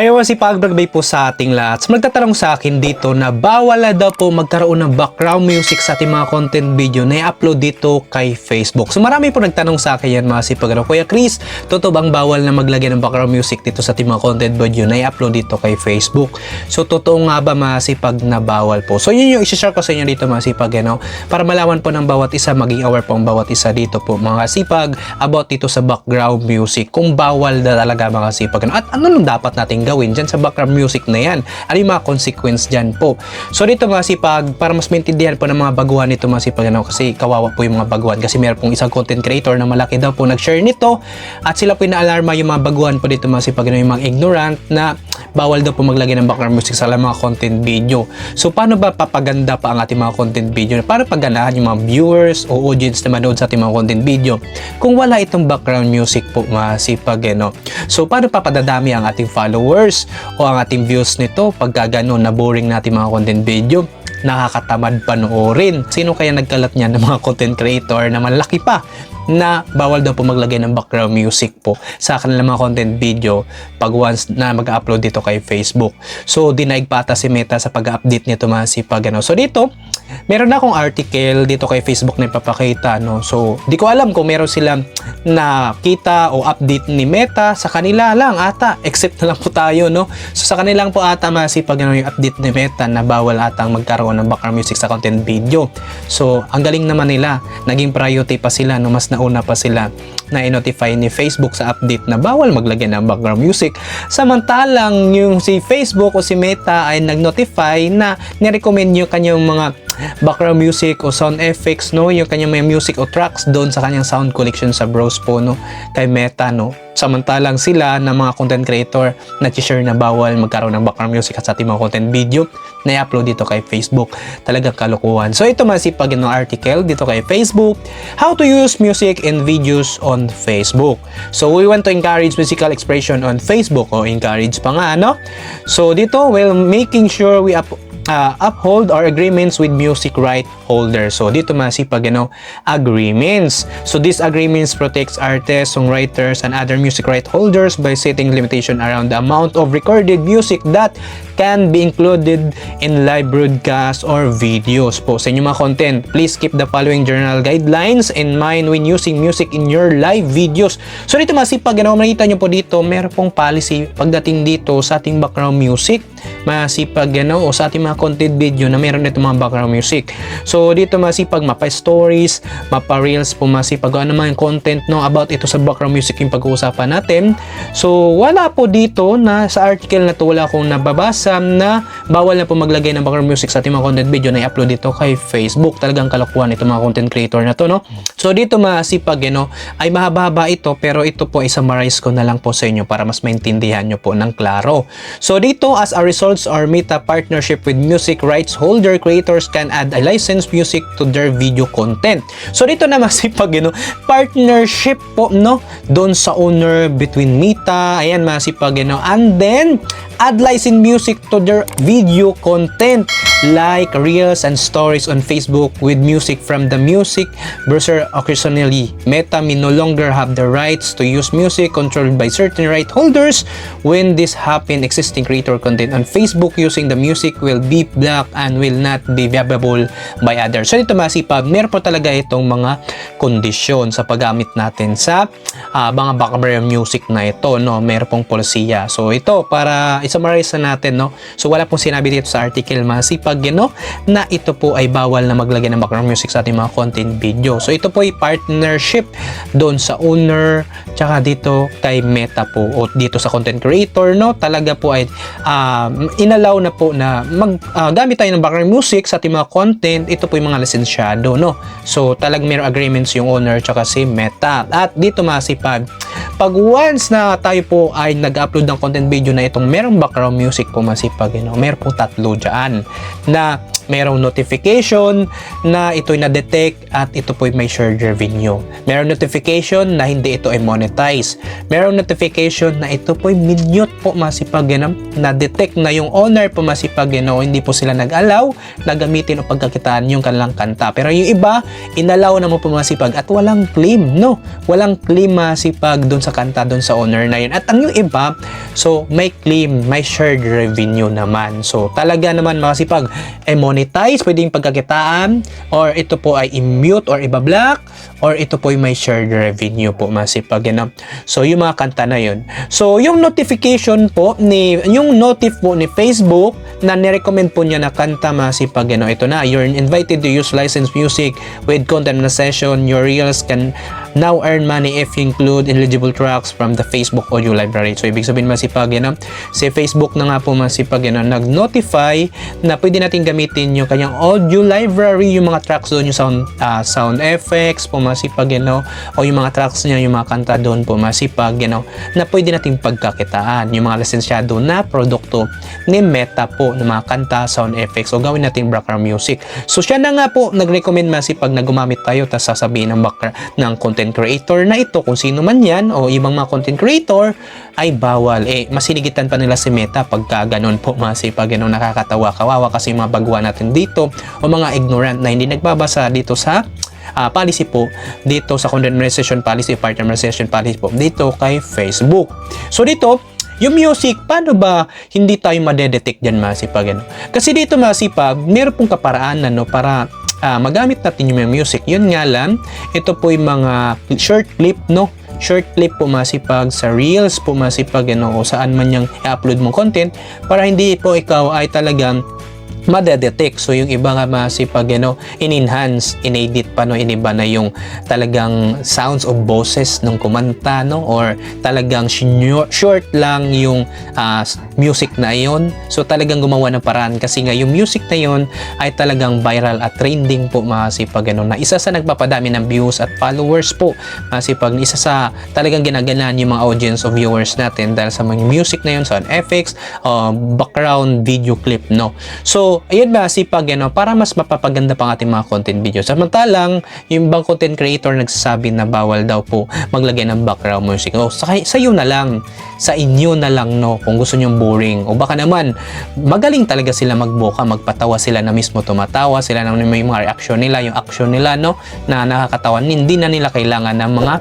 Ayaw si Pagbagbay po sa ating lahat. Magtatanong sa akin dito na bawal na daw po magkaroon ng background music sa ating mga content video na i-upload dito kay Facebook. So marami po nagtanong sa akin yan mga sipag. Ano, Kuya Chris, totoo bang bawal na maglagay ng background music dito sa ating mga content video na i-upload dito kay Facebook? So totoo nga ba mga sipag na bawal po? So yun yung isi-share ko sa inyo dito mga sipag. Ano, para malaman po ng bawat isa, maging aware po ang bawat isa dito po mga sipag about dito sa background music. Kung bawal na talaga mga sipag. Ano, at ano nung dapat natin gawin dyan sa background music na yan? Ano yung mga consequence dyan po? So dito mga sipag, para mas maintindihan po ng mga baguhan nito mga sipag, ano, kasi kawawa po yung mga baguhan kasi meron pong isang content creator na malaki daw po nag-share nito at sila po inaalarma yung mga baguhan po dito mga sipag, ano, yung mga ignorant na bawal daw po maglagay ng background music sa mga content video. So paano ba papaganda pa ang ating mga content video? Paano paganahan yung mga viewers o audience na manood sa ating mga content video kung wala itong background music po mga sipag, ano? So paano papadadami ang ating followers o ang ating views nito pagka ganun na boring natin mga content video? nakakatamad panoorin. Sino kaya nagkalat niyan ng mga content creator na malaki pa na bawal daw po maglagay ng background music po sa kanilang mga content video pag once na mag-upload dito kay Facebook. So, dinaig pa ata si Meta sa pag-update nito mga sipag. Ano. So, dito, meron na akong article dito kay Facebook na ipapakita. No? So, di ko alam kung meron silang nakita o update ni Meta sa kanila lang ata. Except na lang po tayo. No? So, sa kanilang po ata mga sipag ano, yung update ni Meta na bawal atang magkaroon ng background music sa content video. So, ang galing naman nila. Naging priority pa sila. No? Mas nauna pa sila na i-notify ni Facebook sa update na bawal maglagay ng background music. Samantalang yung si Facebook o si Meta ay nag-notify na nirecommend yung kanyang mga background music o sound effects no? Yung kanyang mga music o tracks doon sa kanyang sound collection sa browse po no? Kay Meta no? Samantalang sila na mga content creator na share na bawal magkaroon ng background music at sa ating mga content video na i-upload dito kay Facebook. Talagang kalokohan. So ito masipag ng article dito kay Facebook how to use music and videos on Facebook. So we want to encourage musical expression on Facebook. O encourage pa nga no? So dito well making sure we up uh, uphold our agreements with music right holders. So dito masipag ano, agreements. So these agreements protects artists, songwriters, and other music right holders by setting limitation around the amount of recorded music that can be included in live broadcast or videos po sa inyong mga content. Please keep the following journal guidelines in mind when using music in your live videos. So dito masipag ano, makita nyo po dito, meron pong policy pagdating dito sa ating background music masipag ano, o sa ating mga content video na meron dito mga background music. So dito masipag mapa stories, mapa reels po masipag ano man content no about ito sa background music yung pag-uusapan natin. So wala po dito na sa article na to wala akong nababasa na bawal na po maglagay ng background music sa ating mga content video na i-upload dito kay Facebook. Talagang kalokohan ito mga content creator na to no. So dito masipag ano, ay mahaba-haba ito pero ito po ay summarize ko na lang po sa inyo para mas maintindihan nyo po ng klaro. So dito as a results or Meta partnership with music rights holder. Creators can add a licensed music to their video content. So dito na masipag you partnership po no? Doon sa owner between Meta, ayan masipag you know, and then add licensed music to their video content like reels and stories on Facebook with music from the music browser occasionally. Meta may no longer have the rights to use music controlled by certain right holders. When this happen, existing creator content on Facebook using the music will be blocked and will not be viewable by others. So dito masipag, meron po talaga itong mga kondisyon sa paggamit natin sa ah, mga background music na ito. No? Meron pong polisiya. So ito, para isummarize na natin, no? so wala pong sinabi dito sa article masipag you know, na ito po ay bawal na maglagay ng background music sa ating mga content video. So ito po ay partnership doon sa owner tsaka dito kay Meta po o dito sa content creator no? Talaga po ay um, inalaw na po na mag ah, gamit tayo ng background music sa ating mga content ito po yung mga lisensyado no? So talag mayroong agreements yung owner tsaka si Meta. At dito masipag pag once na tayo po ay nag-upload ng content video na itong merong background music po masipag you know, meron po tatlo dyan na merong notification na ito'y na-detect at ito po'y may shared revenue. Merong notification na hindi ito ay monetize. Merong notification na ito po'y minute po masipag yan, na-detect na yung owner po masipag yan, o hindi po sila nag-allow na gamitin o pagkakitaan yung kanilang kanta. Pero yung iba, inalaw na mo po masipag at walang claim, no? Walang claim masipag doon sa sa kanta doon sa owner na yun. At ang yung iba, so may claim, may shared revenue naman. So talaga naman mga sipag, eh monetize, pwedeng pagkakitaan, or ito po ay i-mute or iba-block, or ito po ay may shared revenue po mga sipag. Ano? So yung mga kanta na yun. So yung notification po ni, yung notif po ni Facebook na nirecommend po niya na kanta mga sipag. Ano? Ito na, you're invited to use licensed music with content na session. Your reels can now earn money if you include eligible tracks from the Facebook audio library. So, ibig sabihin masipag, yan, si Facebook na nga po masipag, yan, nag-notify na pwede natin gamitin yung kanyang audio library, yung mga tracks doon, yung sound, ah, sound effects po masipag, yan, o yung mga tracks niya, yung mga kanta doon po masipag, yan, na pwede nating pagkakitaan, yung mga lisensyado na produkto ni Meta po, ng mga kanta, sound effects, o gawin nating background music. So, siya na nga po, nag-recommend masipag na gumamit tayo, tapos sasabihin ng, background, ng content creator na ito, kung sino man yan, o ibang mga content creator, ay bawal. Eh, masinigitan pa nila si Meta pagka ganun po, masipag ganun nakakatawa, kawawa kasi mga baguhan natin dito, o mga ignorant na hindi nagbabasa dito sa ah, policy po dito sa content monetization policy, partner monetization policy po dito kay Facebook. So dito, yung music, paano ba hindi tayo madedetect dyan masipag? Ano? Kasi dito masipag, meron pong kaparaan ano, para ah, magamit natin yung music. Yun nga lang, ito po yung mga short clip, no? Short clip po masipag sa Reels po masipag ano, o saan man yung i-upload mong content para hindi po ikaw ay talagang madedetect. So, yung iba nga masipag, ano, in-enhance, in-edit pa, no, iniba na yung talagang sounds of boses ng kumanta, no, or talagang short, lang yung ah, music na yon So, talagang gumawa ng paraan. Kasi nga yung music na yon ay talagang viral at trending po, masipag, ano, na isa sa nagpapadami ng views at followers po, masipag, isa sa talagang ginagalan yung mga audience of viewers natin dahil sa mga music na yon sound effects, uh, background video clip, no. So, ayun ba, sipag, ano, para mas mapapaganda pa ang ating mga content video. Samantalang, yung ibang content creator nagsasabi na bawal daw po maglagay ng background music. O, sa, sa iyo na lang, sa inyo na lang, no, kung gusto nyo boring. O baka naman, magaling talaga sila magboka, magpatawa sila na mismo tumatawa, sila na may mga reaction nila, yung action nila, no, na nakakatawa. Hindi na nila kailangan ng mga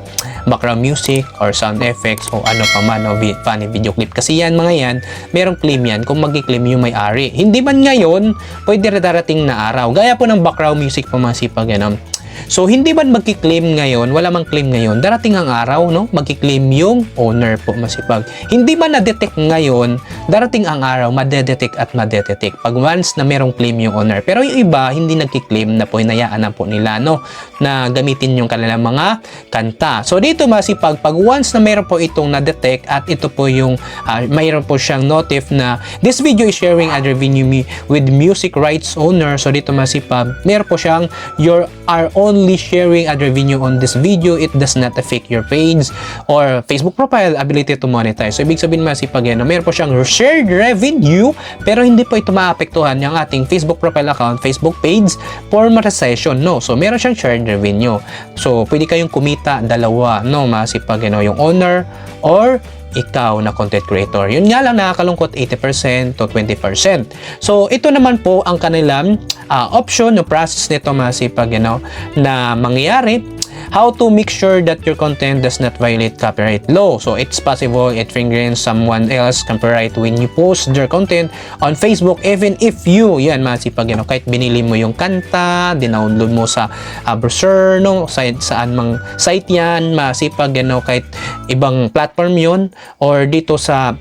background music or sound effects o ano pa man, o vi- funny video clip. Kasi yan, mga yan, merong claim yan kung mag-claim yung may-ari. Hindi man ngayon, pwede rin darating na araw. Gaya po ng background music po mga sipag, ano. So, hindi man magki-claim ngayon, wala mang claim ngayon, darating ang araw, no? Magki-claim yung owner po, masipag. Hindi man na-detect ngayon, darating ang araw, madedetect at madedetect. Pag once na merong claim yung owner. Pero yung iba, hindi nagki-claim na po, hinayaan na po nila, no? Na gamitin yung kanilang mga kanta. So, dito masipag, pag once na meron po itong na-detect at ito po yung, ah, mayroon po siyang notif na this video is sharing ad revenue with music rights owner. So, dito masipag, meron po siyang your are only sharing ad revenue on this video. It does not affect your page or Facebook profile ability to monetize. So, ibig sabihin masipag yan, no? meron po siyang shared revenue pero hindi po ito maapektuhan yung ating Facebook profile account, Facebook page for monetization, no? So, meron siyang shared revenue. So, pwede kayong kumita dalawa, no? Masipag, ano, yung owner or ikaw na content creator. Yun nga lang nakakalungkot 80% to 20%. So ito naman po ang kanilang ah, option no process nito masipag you know, na mangyayari how to make sure that your content does not violate copyright law. So it's possible it fingering someone else copyright when you post their content on Facebook even if you, yan masipag you know, kahit binili mo yung kanta, dinownload mo sa uh, browser, no, sa, saan mang site yan, masipag you know, kahit ibang platform yon or dito sa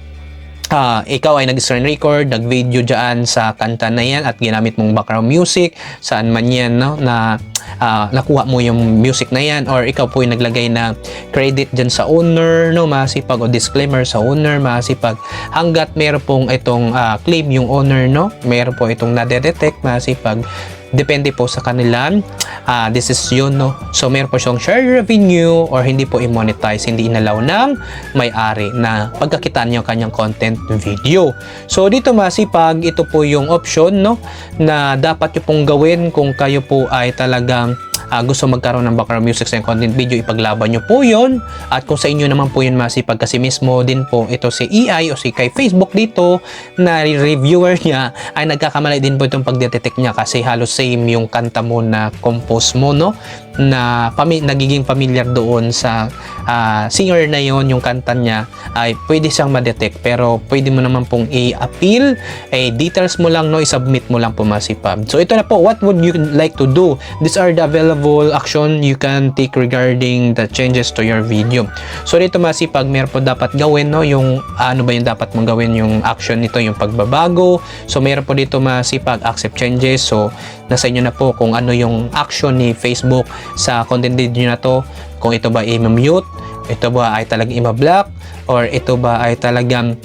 ah, ikaw ay nag-screen record, nag-video dyan sa kanta na yan at ginamit mong background music, saan man yan, no, na ah, nakuha mo yung music na yan or ikaw po yung naglagay na credit dyan sa owner, no, masipag o disclaimer sa owner, masipag. Hanggat meron pong itong ah, claim yung owner, no, meron po itong nade-detect, masipag. Depende po sa kanilang ah, desisyon no? So meron po siyang share revenue or hindi po i-monetize hindi inalaw ng may-ari na pagkakitaan niyo kanyang content video. So dito masipag ito po yung option no? Na dapat niyo pong gawin kung kayo po ay talagang ah, gusto magkaroon ng background music sa content video, ipaglaban nyo po yon At kung sa inyo naman po yun masipag kasi mismo din po ito si EI o si kay Facebook dito na reviewer niya ay nagkakamali din po itong pagdetect niya kasi halos same yung kanta mo na compose mo, no? na pami- nagiging familiar doon sa ah, singer na yon yung kanta niya ay pwede siyang ma-detect. Pero pwede mo naman pong i-appeal eh details mo lang no? I-submit mo lang po masipag. So ito na po what would you like to do? These are the available action you can take regarding the changes to your video. So dito masipag meron po dapat gawin no yung ano ba yung dapat mong gawin yung action nito yung pagbabago. So meron po dito masipag accept changes. So nasa inyo na po kung ano yung action ni Facebook sa content video na to. Kung ito ba i-mute ito ba ay talagang i-block or ito ba ay talagang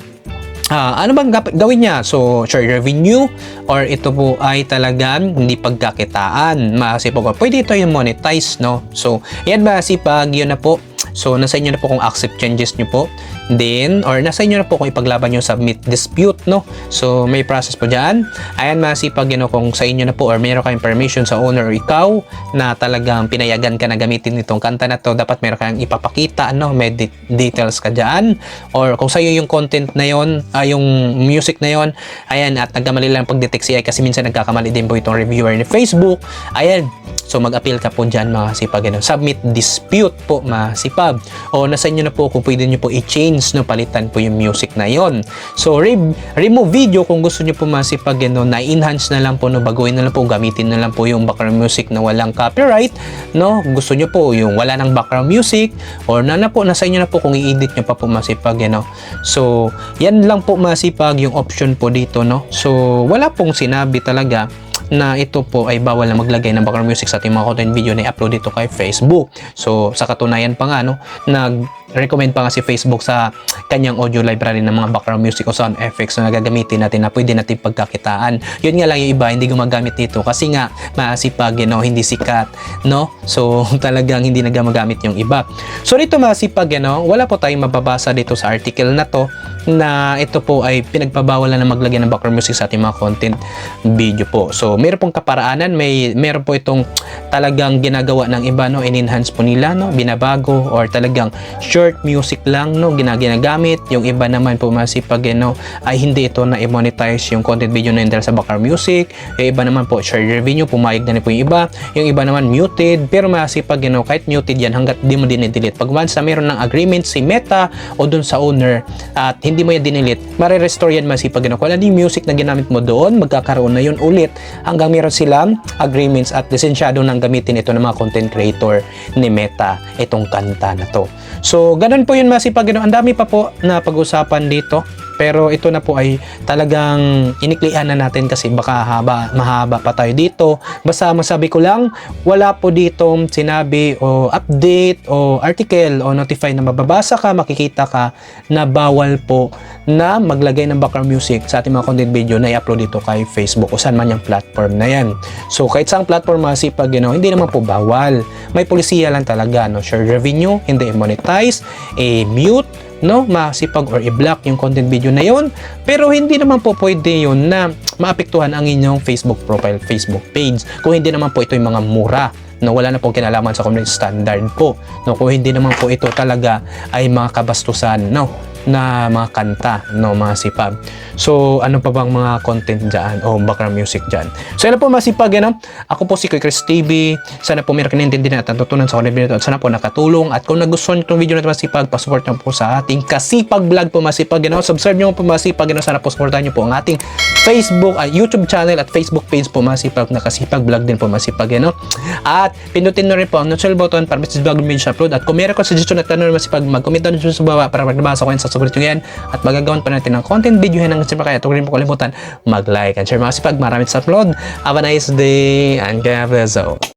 Ah, ano bang gawin niya? So, share revenue or ito po ay talagang hindi pagkakitaan. Masipag. Pwede ito yung monetize, no? So, yan masipag, yun na po. So, nasa inyo na po kung accept changes nyo po. Then, or nasa inyo na po kung ipaglaban yung submit dispute, no? So, may process po dyan. Ayan, masipag, yun, no, kung sa inyo na po or meron kayong permission sa owner or ikaw na talagang pinayagan ka na gamitin itong kanta na to, dapat meron kang ipapakita, ano, may de- details ka dyan. Or kung sa'yo yung content na yon, ah, yung music na yon, ayan, at nagkamali lang pag-detect si AI kasi minsan nagkakamali din po itong reviewer ni Facebook. Ayan, so mag-appeal ka po dyan mga sipag. Ano. Submit dispute po mga sipag. O nasa inyo na po kung pwede nyo po i-change, no, palitan po yung music na yon. So re- remove video kung gusto nyo po mga sipag, ano, na-enhance na lang po, no, baguhin na lang po, gamitin na lang po yung background music na walang copyright, no, gusto nyo po yung wala ng background music, or na na po, nasa inyo na po kung i-edit nyo pa po masipag, ano. So, yan lang po masipag yung option po dito, no. So, wala pong sinabi talaga na ito po ay bawal na maglagay ng background music sa ating mga content video na i-upload dito kay Facebook. So, sa katunayan pa nga, no, nag-recommend pa nga si Facebook sa kanyang audio library ng mga background music o sound effects na gagamitin natin na pwede natin pagkakitaan. Yun nga lang yung iba, hindi gumagamit dito kasi nga masipag, you know, hindi sikat, no? So, talagang hindi na gumagamit yung iba. So, dito masipag, you know, wala po tayong mababasa dito sa article na to na ito po ay pinagpabawalan na maglagay ng background music sa ating mga content video po. So, meron pong kaparaanan, may meron po itong talagang ginagawa ng iba no, in-enhance po nila no, binabago or talagang short music lang no, gina- ginagamit. Yung iba naman po masipag eh, no, ay hindi ito na i-monetize yung content video na yun dahil sa background music. Yung iba naman po share revenue, pumayag na po yung iba. Yung iba naman muted, pero masipag you know, kahit muted yan hanggat di mo din-delete. Pag once na meron ng agreement si Meta o dun sa owner at hindi mo yan dinelete, mare-restore yan masipag you know. Ano yung music na ginamit mo doon, magkakaroon na yun ulit hanggang meron silang agreements at lisensyado ng gamitin ito ng mga content creator ni Meta itong kanta na to. So, ganun po yun masipag know. Ang dami pa po na pag-usapan dito. Pero ito na po ay talagang iniklian na natin kasi baka haba, mahaba pa tayo dito. Basta masabi ko lang, wala po dito sinabi o update o article o notify na mababasa ka, makikita ka na bawal po na maglagay ng background music sa ating mga content video na i-upload dito kay Facebook o saan man yung platform na yan. So kahit saang platform masipag, you know, hindi naman po bawal. May polisiya lang talaga, no? Share revenue, hindi i-monetize, i-mute, no, masipag or i-block yung content video na yon. Pero hindi naman po pwede yun na maapektuhan ang inyong Facebook profile, Facebook page. Kung hindi naman po ito yung mga mura no wala na pong kinalaman sa community standard po no kung hindi naman po ito talaga ay mga kabastusan no na mga kanta no mga sipag so ano pa bang mga content dyan o background music dyan so na po mga sipag ano? ako po si Kuy Chris TV sana po meron kanintindihan at natutunan sa content video na at sana po nakatulong at kung nagustuhan nyo itong video na ito mga sipag pasupport nyo po sa ating kasipag vlog po mga sipag ano? subscribe nyo po mga sipag ano? sana po supportahan nyo po ang ating Facebook at YouTube channel at Facebook page po mga sipag na kasipag vlog din po mga sipag ano? at pindutin nyo rin po ang notification button para bago video siya upload at kung meron ko suggestion at tanong mga sipag mag-comment down sa baba para magbasa ko yan sa susunod nyo yan at magagawan pa natin ng content video yan hanggang siyempre kaya huwag rin po kalimutan mag-like and share mga sipag. Maraming sa upload have a nice day and God bless all